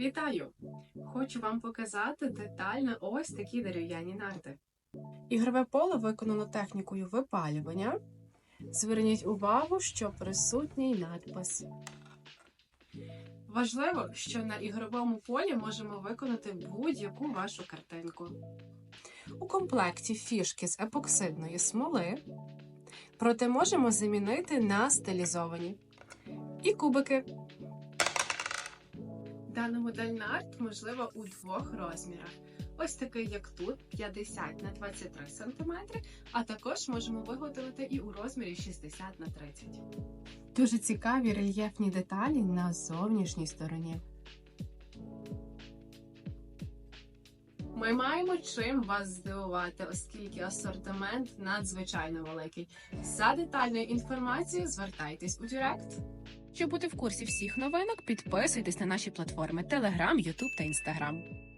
Вітаю! Хочу вам показати детально ось такі дерев'яні нарти. Ігрове поле виконано технікою випалювання. Зверніть увагу, що присутній надпис. Важливо, що на ігровому полі можемо виконати будь-яку вашу картинку. У комплекті фішки з епоксидної смоли, проте можемо замінити на стилізовані. І кубики. Дана модель нарт можлива у двох розмірах. Ось такий, як тут, 50 на 23 см, а також можемо виготовити і у розмірі 60 на 30 Дуже цікаві рельєфні деталі на зовнішній стороні. Ми маємо чим вас здивувати, оскільки асортимент надзвичайно великий. За детальною інформацією звертайтесь у Директ. Щоб бути в курсі всіх новинок, підписуйтесь на наші платформи Telegram, YouTube та Instagram.